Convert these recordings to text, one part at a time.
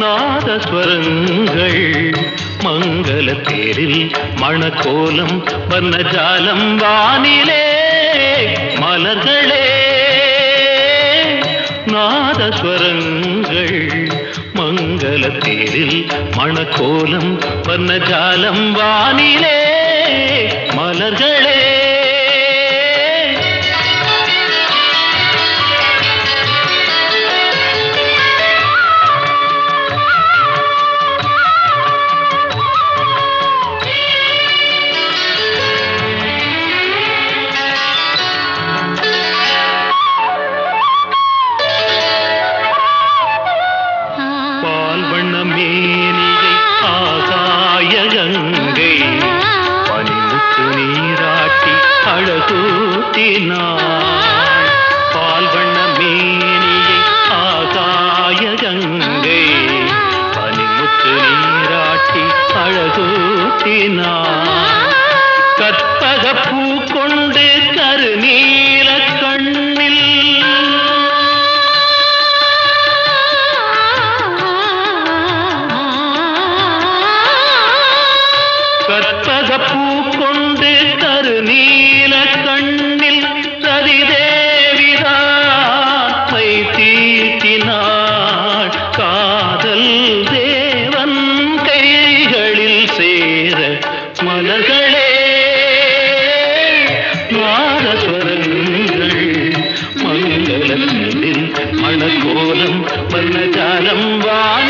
நாதஸ்வரங்கள் மங்கள தேரில் மணக்கோலம் வர்ணஜாலம் வானிலே மலர்களே. நாதஸ்வரங்கள் மங்கள தேரில் மணக்கோலம் வர்ணஜாலம் வானிலே மலர்களே. அழகூட்டினாள் பால் வண்ண மேனியை ஆகாய கங்கை பனிமுத்து நீராட்டி அழகூட்டினாள் கற்பக பூ கொண்டு கருநீல கண்ணில் கற்பக பூ கொண்டு கருநீல மலர்களே மாதஸ்வரங்கள் மங்களம் மணக்கோலம் வர்ணஜாலம் வாழ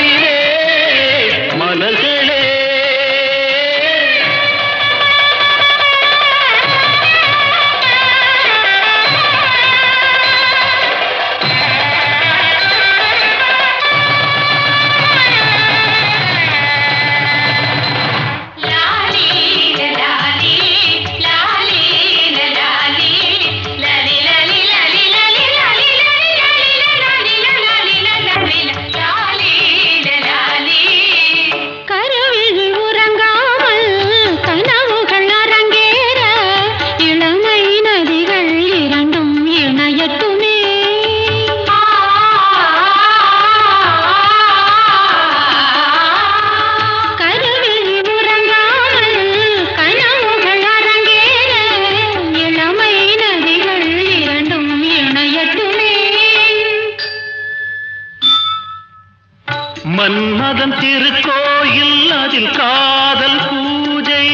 மன்மதன் திருக்கோயில் அதில் காதல் பூஜை.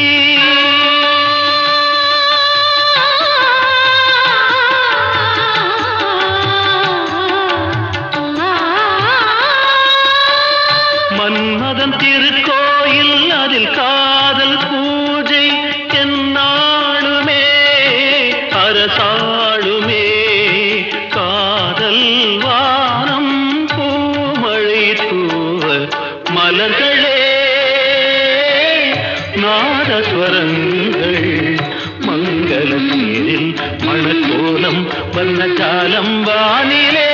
மன்மதன் திருக்கோயில் அதில் காதல் பூஜை. என்னாலுமே அரசா மலர்களே நாதஸ்வரங்கள் மங்கள நீரில் மணக்கோலம் வண்ண காலம் வானிலே